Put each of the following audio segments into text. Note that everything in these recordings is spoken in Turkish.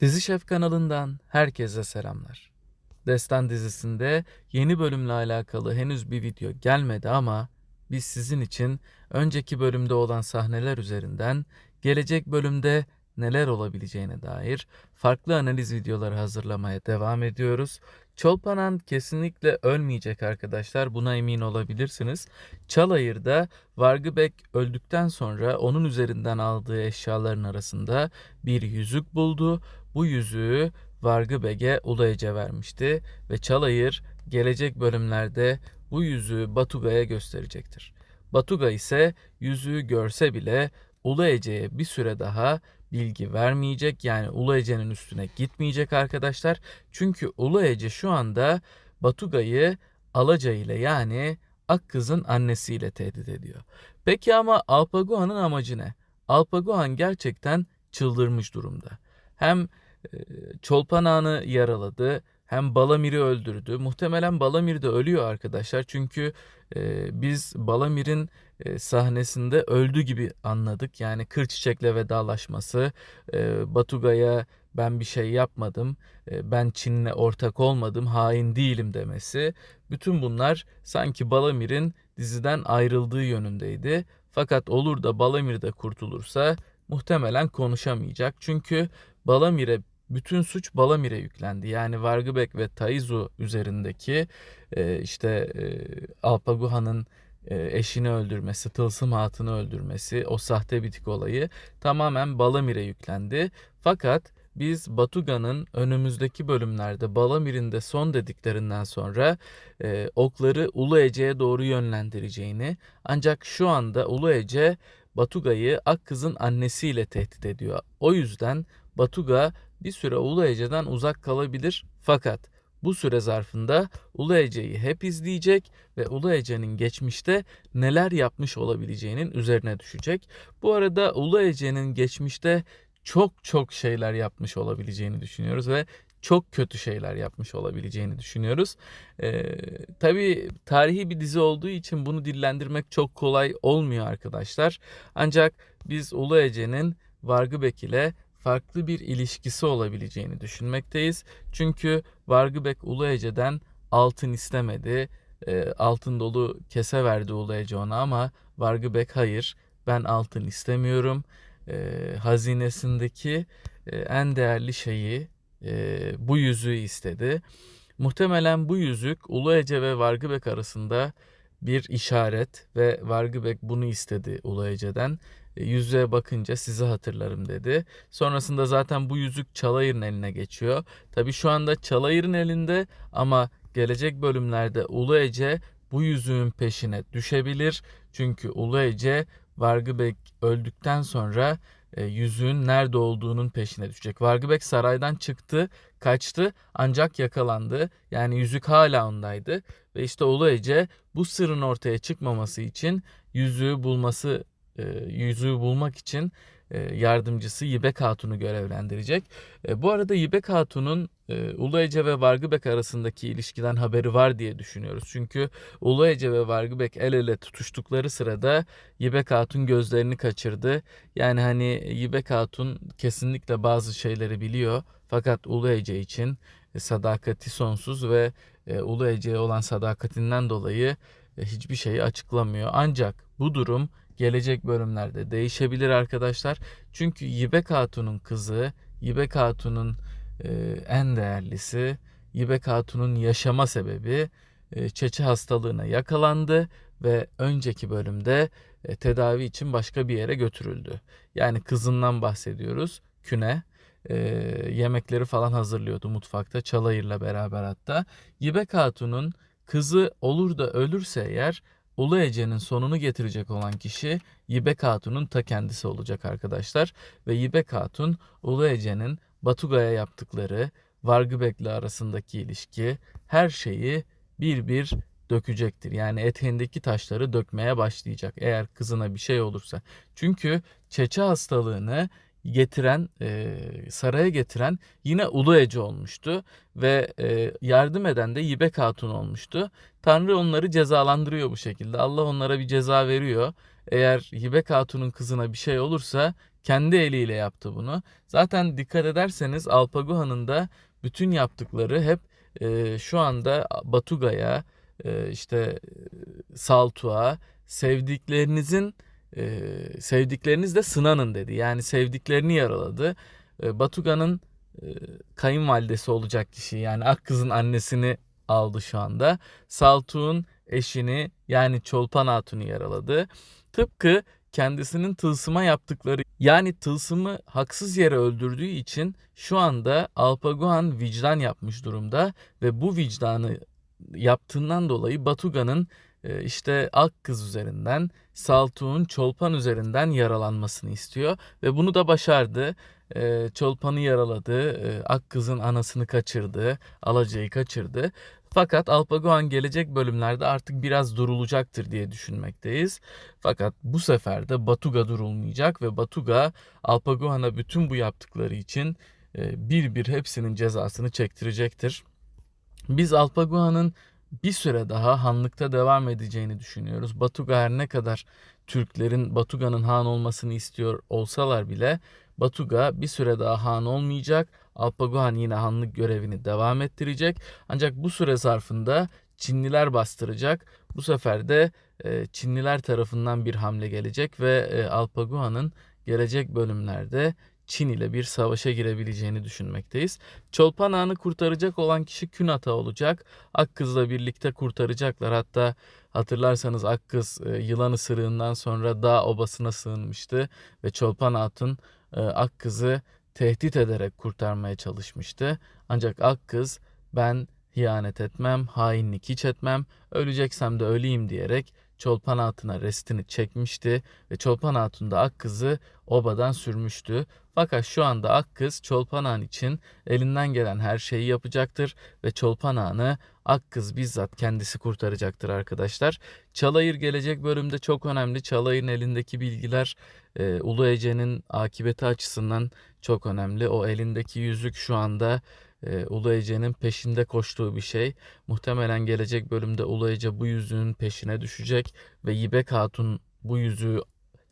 Dizi Şef kanalından herkese selamlar. Destan dizisinde yeni bölümle alakalı henüz bir video gelmedi ama biz sizin için önceki bölümde olan sahneler üzerinden gelecek bölümde neler olabileceğine dair farklı analiz videoları hazırlamaya devam ediyoruz. Çolpanan kesinlikle ölmeyecek arkadaşlar buna emin olabilirsiniz. Çalayır'da Vargıbek öldükten sonra onun üzerinden aldığı eşyaların arasında bir yüzük buldu. Bu yüzüğü Vargıbek'e Uluece vermişti ve Çalayır gelecek bölümlerde bu yüzüğü Batuga'ya gösterecektir. Batuga ise yüzüğü görse bile Ulu Ece'ye bir süre daha bilgi vermeyecek. Yani Ulu Ece'nin üstüne gitmeyecek arkadaşlar. Çünkü Ulu Ece şu anda Batuga'yı Alaca ile yani Akkız'ın annesiyle tehdit ediyor. Peki ama Alpagua'nın amacı ne? Alpaguan gerçekten çıldırmış durumda. Hem e, Çolpan Ağa'nı yaraladı hem Balamir'i öldürdü. Muhtemelen Balamir de ölüyor arkadaşlar. Çünkü e, biz Balamir'in e, sahnesinde öldü gibi anladık. Yani kır çiçekle vedalaşması, e, Batuga'ya ben bir şey yapmadım, e, ben Çin'le ortak olmadım, hain değilim demesi. Bütün bunlar sanki Balamir'in diziden ayrıldığı yönündeydi. Fakat olur da Balamir de kurtulursa muhtemelen konuşamayacak. Çünkü Balamir'e bütün suç Balamir'e yüklendi. Yani Vargıbek ve Taizu üzerindeki e, işte e, Alpaguha'nın e, eşini öldürmesi, Tılsım Hatun'u öldürmesi, o sahte bitik olayı tamamen Balamir'e yüklendi. Fakat biz Batuga'nın önümüzdeki bölümlerde Balamir'in de son dediklerinden sonra e, okları Ulu Ece'ye doğru yönlendireceğini ancak şu anda Ulu Ece Batuga'yı Akkız'ın annesiyle tehdit ediyor. O yüzden Batuga bir süre Ulu Ece'den uzak kalabilir fakat bu süre zarfında Ulu Ece'yi hep izleyecek ve Ulu Ece'nin geçmişte neler yapmış olabileceğinin üzerine düşecek. Bu arada Ulu Ece'nin geçmişte çok çok şeyler yapmış olabileceğini düşünüyoruz ve çok kötü şeyler yapmış olabileceğini düşünüyoruz. Ee, tabii tarihi bir dizi olduğu için bunu dillendirmek çok kolay olmuyor arkadaşlar. Ancak biz Ulu Ece'nin Vargıbek ile farklı bir ilişkisi olabileceğini düşünmekteyiz. Çünkü Vargıbek Ulu Ece'den altın istemedi. E, altın dolu kese verdi Ulu Ece ona ama Vargıbek hayır ben altın istemiyorum. E, hazinesindeki e, en değerli şeyi e, bu yüzüğü istedi. Muhtemelen bu yüzük Ulu Ece ve Vargıbek arasında bir işaret ve Vargıbek bunu istedi Ulu Ece'den. E, yüzüğe bakınca sizi hatırlarım dedi. Sonrasında zaten bu yüzük Çalayır'ın eline geçiyor. Tabi şu anda Çalayır'ın elinde ama gelecek bölümlerde Ulu Ece bu yüzüğün peşine düşebilir. Çünkü Ulu Ece Vargıbek öldükten sonra e, yüzüğün nerede olduğunun peşine düşecek. Vargıbek saraydan çıktı, kaçtı ancak yakalandı. Yani yüzük hala ondaydı ve işte Ulu Ece bu sırrın ortaya çıkmaması için yüzüğü bulması e, yüzüğü bulmak için yardımcısı Yibek Hatun'u görevlendirecek. E, bu arada Yibek Hatun'un e, Ulu Ece ve Vargıbek arasındaki ilişkiden haberi var diye düşünüyoruz. Çünkü Ulu Ece ve Vargıbek el ele tutuştukları sırada Yibek Hatun gözlerini kaçırdı. Yani hani Yibek Hatun kesinlikle bazı şeyleri biliyor. Fakat Ulu Ece için sadakati sonsuz ve Ulu Ece'ye olan sadakatinden dolayı hiçbir şeyi açıklamıyor. Ancak bu durum gelecek bölümlerde değişebilir arkadaşlar. Çünkü Yibek Hatun'un kızı, Yibek Hatun'un e, en değerlisi, Yibek Hatun'un yaşama sebebi e, çeçe hastalığına yakalandı ve önceki bölümde e, tedavi için başka bir yere götürüldü. Yani kızından bahsediyoruz. Küne e, yemekleri falan hazırlıyordu mutfakta Çalayır'la beraber hatta. Yibek Hatun'un kızı olur da ölürse eğer Ulu Ece'nin sonunu getirecek olan kişi Yibek Hatun'un ta kendisi olacak arkadaşlar. Ve Yibek Hatun Ulu Ece'nin Batuga'ya yaptıkları, Vargıbek'le arasındaki ilişki her şeyi bir bir dökecektir. Yani eteğindeki taşları dökmeye başlayacak eğer kızına bir şey olursa. Çünkü çeçe hastalığını getiren, e, saraya getiren yine Ulu Ece olmuştu ve e, yardım eden de Yibek Hatun olmuştu. Tanrı onları cezalandırıyor bu şekilde. Allah onlara bir ceza veriyor. Eğer Yibek Hatun'un kızına bir şey olursa kendi eliyle yaptı bunu. Zaten dikkat ederseniz Alpaguha'nın da bütün yaptıkları hep e, şu anda Batuga'ya e, işte e, Saltuğa sevdiklerinizin e, sevdikleriniz de sınanın dedi. Yani sevdiklerini yaraladı. E, Batuga'nın e, kayınvalidesi olacak kişi yani Akkız'ın annesini aldı şu anda. Saltuğ'un eşini yani Çolpan Hatun'u yaraladı. Tıpkı kendisinin tılsıma yaptıkları yani tılsımı haksız yere öldürdüğü için şu anda Alpaguhan vicdan yapmış durumda ve bu vicdanı yaptığından dolayı Batuga'nın işte Akkız üzerinden Saltuğ'un Çolpan üzerinden yaralanmasını istiyor ve bunu da başardı. E, Çolpan'ı yaraladı, e, Akkız'ın anasını kaçırdı, Alaca'yı kaçırdı. Fakat Alpaguan gelecek bölümlerde artık biraz durulacaktır diye düşünmekteyiz. Fakat bu sefer de Batuga durulmayacak ve Batuga Alpaguan'a bütün bu yaptıkları için bir bir hepsinin cezasını çektirecektir. Biz Alpaguan'ın bir süre daha hanlıkta devam edeceğini düşünüyoruz. Batuga her ne kadar Türklerin Batuga'nın han olmasını istiyor olsalar bile Batuga bir süre daha han olmayacak. Alpaguhan yine hanlık görevini devam ettirecek. Ancak bu süre zarfında Çinliler bastıracak. Bu sefer de e, Çinliler tarafından bir hamle gelecek ve e, Alpaguhan'ın gelecek bölümlerde Çin ile bir savaşa girebileceğini düşünmekteyiz. Çolpan Ağa'nı kurtaracak olan kişi Künata olacak. Akkız'la birlikte kurtaracaklar. Hatta hatırlarsanız Akkız e, yılan ısırığından sonra dağ obasına sığınmıştı ve Çolpan Hatun e, Akkız'ı tehdit ederek kurtarmaya çalışmıştı. Ancak Akkız ben hiyanet etmem, hainlik hiç etmem, öleceksem de öleyim diyerek Çolpan Hatun'a restini çekmişti ve Çolpan Hatun da Akkız'ı obadan sürmüştü. Fakat şu anda Akkız Çolpan Han için elinden gelen her şeyi yapacaktır ve Çolpan Han'ı Akkız bizzat kendisi kurtaracaktır arkadaşlar. Çalayır gelecek bölümde çok önemli. Çalayır'ın elindeki bilgiler e, Ulu Ece'nin akibeti açısından çok önemli. O elindeki yüzük şu anda e, Ulu Ece'nin peşinde koştuğu bir şey. Muhtemelen gelecek bölümde Ulu Ece bu yüzüğün peşine düşecek ve Yibek Hatun bu yüzüğü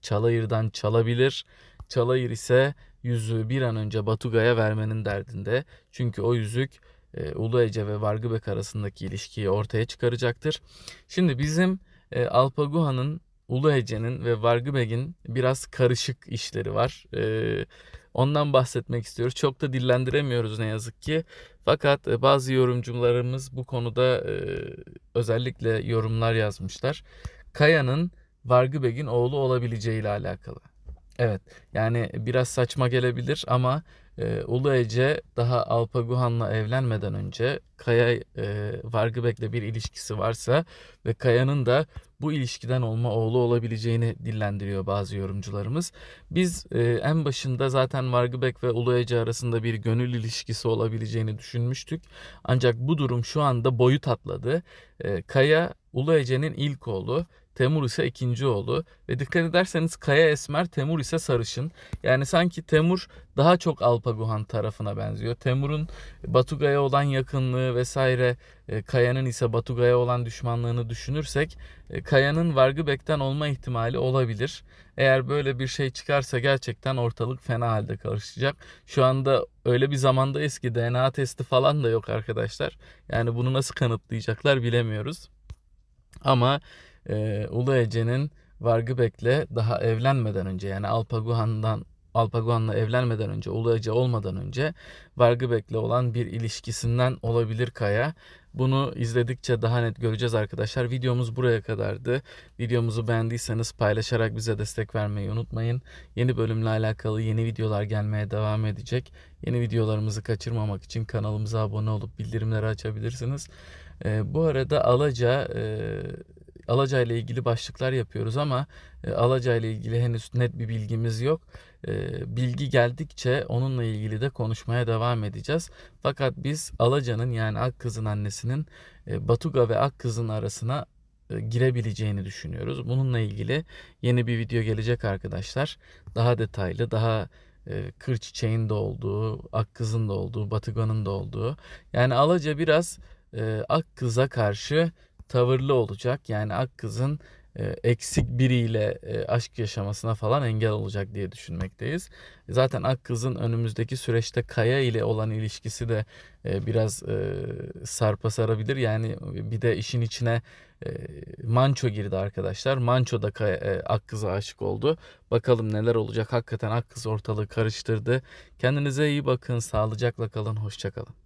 Çalayır'dan çalabilir. Çalayır ise yüzüğü bir an önce Batuga'ya vermenin derdinde. Çünkü o yüzük e, Ulu Ece ve Vargıbek arasındaki ilişkiyi ortaya çıkaracaktır. Şimdi bizim e, Alpaguha'nın Ulu Ece'nin ve Vargıbek'in biraz karışık işleri var. E, ondan bahsetmek istiyoruz. Çok da dillendiremiyoruz ne yazık ki. Fakat e, bazı yorumcularımız bu konuda e, özellikle yorumlar yazmışlar. Kaya'nın Vargıbek'in oğlu olabileceği ile alakalı. Evet yani biraz saçma gelebilir ama e, Ulu Ece daha Alpaguhan'la evlenmeden önce Kaya e, Vargıbek'le bir ilişkisi varsa ve Kaya'nın da bu ilişkiden olma oğlu olabileceğini dillendiriyor bazı yorumcularımız. Biz e, en başında zaten Vargıbek ve Ulu Ece arasında bir gönül ilişkisi olabileceğini düşünmüştük. Ancak bu durum şu anda boyut atladı. E, Kaya Ulu Ece'nin ilk oğlu Temur ise ikinci oğlu. Ve dikkat ederseniz Kaya Esmer, Temur ise sarışın. Yani sanki Temur daha çok Alpaguhan tarafına benziyor. Temur'un Batuga'ya olan yakınlığı vesaire, e, Kaya'nın ise Batuga'ya olan düşmanlığını düşünürsek e, Kaya'nın Vargıbek'ten olma ihtimali olabilir. Eğer böyle bir şey çıkarsa gerçekten ortalık fena halde karışacak. Şu anda öyle bir zamandayız ki DNA testi falan da yok arkadaşlar. Yani bunu nasıl kanıtlayacaklar bilemiyoruz. Ama e, Ulu Ece'nin Vargıbek'le daha evlenmeden önce yani Alpaguhan'dan Alpaguhan'la evlenmeden önce, Ulu Ece olmadan önce Vargıbek'le olan bir ilişkisinden olabilir Kaya. Bunu izledikçe daha net göreceğiz arkadaşlar. Videomuz buraya kadardı. Videomuzu beğendiyseniz paylaşarak bize destek vermeyi unutmayın. Yeni bölümle alakalı yeni videolar gelmeye devam edecek. Yeni videolarımızı kaçırmamak için kanalımıza abone olup bildirimleri açabilirsiniz. Ee, bu arada Alaca e, Alaca ile ilgili başlıklar yapıyoruz ama e, Alaca ile ilgili henüz net bir bilgimiz yok. E, bilgi geldikçe onunla ilgili de konuşmaya devam edeceğiz. Fakat biz Alaca'nın yani Akkız'ın annesinin e, Batuga ve Akkız'ın arasına e, girebileceğini düşünüyoruz. Bununla ilgili yeni bir video gelecek arkadaşlar. Daha detaylı, daha e, kır çiçeğin de olduğu, Akkız'ın da olduğu, Batuga'nın da olduğu. Yani Alaca biraz e, Akkız'a karşı tavırlı olacak. Yani Akkız'ın e, eksik biriyle e, aşk yaşamasına falan engel olacak diye düşünmekteyiz. Zaten Akkız'ın önümüzdeki süreçte Kaya ile olan ilişkisi de e, biraz e, sarpa sarabilir. Yani bir de işin içine e, Manço girdi arkadaşlar. Manço da Kaya, e, Akkız'a aşık oldu. Bakalım neler olacak. Hakikaten Akkız ortalığı karıştırdı. Kendinize iyi bakın. Sağlıcakla kalın. Hoşça kalın.